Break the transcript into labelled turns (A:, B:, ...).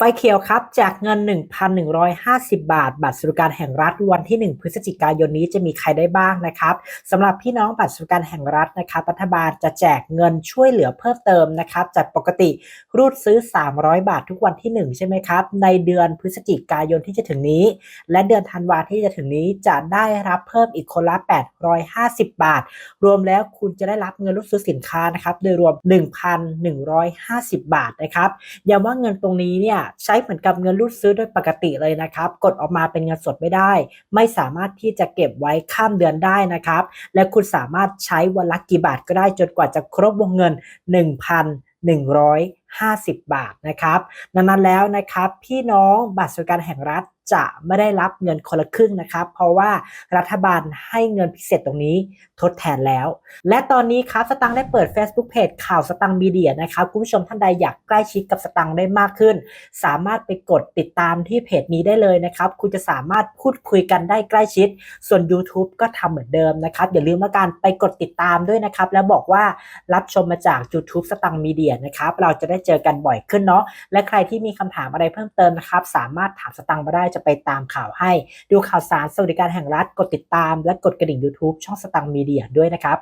A: ไฟเขียวครับแจกเงิน 1,150 บาท บัตรสวัสดิการแห่งรัฐวันที่ 1 พฤศจิกายนนี้จะมีใครได้บ้างนะครับสำหรับพี่น้องบัตรสวัสดิการแห่งรัฐนะครับรัฐบาลจะแจกเงินช่วยเหลือเพิ่มเติมนะครับจากปกติรูดซื้อ 300 บาททุกวันที่ 1 ใช่ไหมครับ ในเดือนพฤศจิกายนที่จะถึงนี้ และเดือนธันวาที่จะถึงนี้จะได้รับเพิ่มอีกคนละ 850 บาท รวมแล้วคุณจะได้รับเงินรูดซื้อสินค้านะครับโดยรวม 1,150 บาทนะครับย้ำว่าเงินตรงนี้เนี่ยใช้เหมือนกับเงินรูดซื้อโดยปกติเลยนะครับ กดออกมาเป็นเงินสดไม่ได้ ไม่สามารถที่จะเก็บไว้ข้ามเดือนได้นะครับ และคุณสามารถใช้วันละกี่บาทก็ได้จนกว่าจะครบวงเงิน50 บาทนะครับดังนั้นแล้วนะครับพี่น้องบัตรสวัสดิการแห่งรัฐจะไม่ได้รับเงินคนละครึ่งนะครับ เพราะว่ารัฐบาลให้เงินพิเศษตรงนี้ทดแทนแล้ว และตอนนี้ครับสตังค์ได้เปิด Facebook Page ข่าวสตังค์มีเดียนะครับคุณผู้ชมท่านใดอยากใกล้ชิดกับสตังค์ได้มากขึ้น สามารถไปกดติดตามที่เพจนี้ได้เลยนะครับ คุณจะสามารถพูดคุยกันได้ใกล้ชิด ส่วน YouTube ก็ทำเหมือนเดิมนะครับ อย่าลืมว่าการไปกดติดตามด้วยนะครับ แล้วบอกว่ารับชมมาจาก YouTube สตังค์มีเดียนะครับเราจะได้เจอกันบ่อยขึ้นเนาะและใครที่มีคำถามอะไรเพิ่มเติมนะครับ สามารถถามสตังค์มาได้จะไปตามข่าวให้ ดูข่าวสารสวัสดิการแห่งรัฐกดติดตาม และกดกระดิ่ง YouTube ช่องสตังค์มีเดียด้วยนะครับ